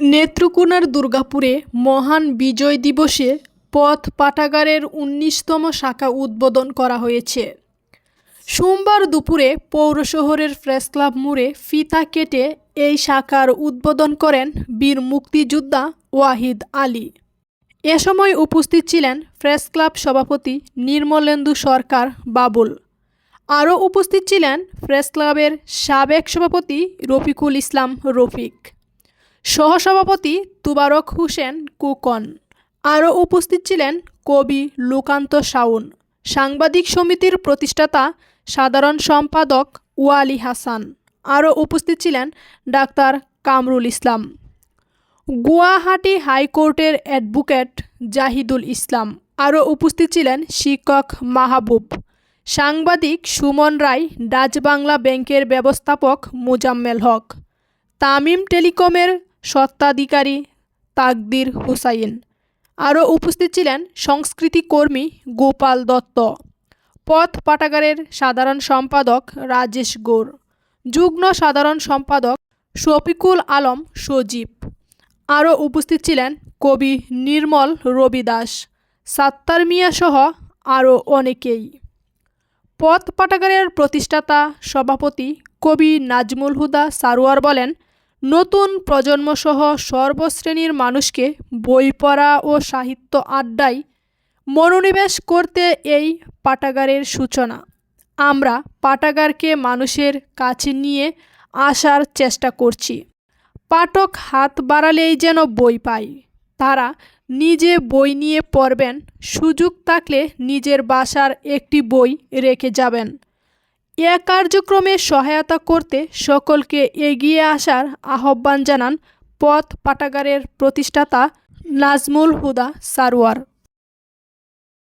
নেত্রকোনার দুর্গাপুরে মহান বিজয় দিবসে পথ পাঠাগারের উনিশতম শাখা উদ্বোধন করা হয়েছে। সোমবার দুপুরে পৌর শহরের প্রেস মোড়ে ফিতা কেটে এই শাখার উদ্বোধন করেন বীর মুক্তিযোদ্ধা ওয়াহিদ আলী। এ সময় উপস্থিত ছিলেন প্রেস ক্লাব সভাপতি নির্মলেন্দু সরকার বাবুল। আরও উপস্থিত ছিলেন প্রেস ক্লাবের সাবেক সভাপতি রফিকুল ইসলাম রফিক। সহসভাপতি তুবারক হোসেন কুকন। আরও উপস্থিত ছিলেন কবি লুকান্ত শাউন সাংবাদিক সমিতির প্রতিষ্ঠাতা সাধারণ সম্পাদক ওয়ালি হাসান। আরও উপস্থিত ছিলেন ডাক্তার কামরুল ইসলাম। গুয়াহাটি হাইকোর্টের অ্যাডভোকেট জাহিদুল ইসলাম। আরও উপস্থিত ছিলেন শিক্ষক মাহবুব। সাংবাদিক সুমন রায়, ডাচ বাংলা ব্যাংকের ব্যবস্থাপক মুজাম্মেল হক। তামিম টেলিকমের স্বত্বাধিকারী তাকদির হুসাইন। আরও উপস্থিত ছিলেন সংস্কৃতি কর্মী গোপাল দত্ত। পথ পাঠাগারের সাধারণ সম্পাদক রাজেশ গৌর। যুগ্ম সাধারণ সম্পাদক শফিকুল আলম সজীব। আরও উপস্থিত ছিলেন কবি নির্মল রবি দাস। সাত্তার মিয়া সহ আরও অনেকেই। পথ পাঠাগারের প্রতিষ্ঠাতা সভাপতি কবি নাজমুল হুদা সারোয়ার বলেন নতুন প্রজন্মসহ সর্বশ্রেণীর মানুষকে বই পড়া ও সাহিত্য আড্ডায় মনোনিবেশ করতে এই পাঠাগারের সূচনা। আমরা পাঠাগারকে মানুষের কাছে নিয়ে আসার চেষ্টা করছি। পাঠক হাত বাড়ালেই যেন বই পায়। তারা নিজে বই নিয়ে পড়বেন, সুযোগ থাকলে নিজের বাসার একটি বই রেখে যাবেন। এ কার্যক্রমে সহায়তা করতে সকলকে এগিয়ে আসার আহ্বান জানান পথ পাঠাগারের প্রতিষ্ঠাতা নাজমুল হুদা সারোয়ার।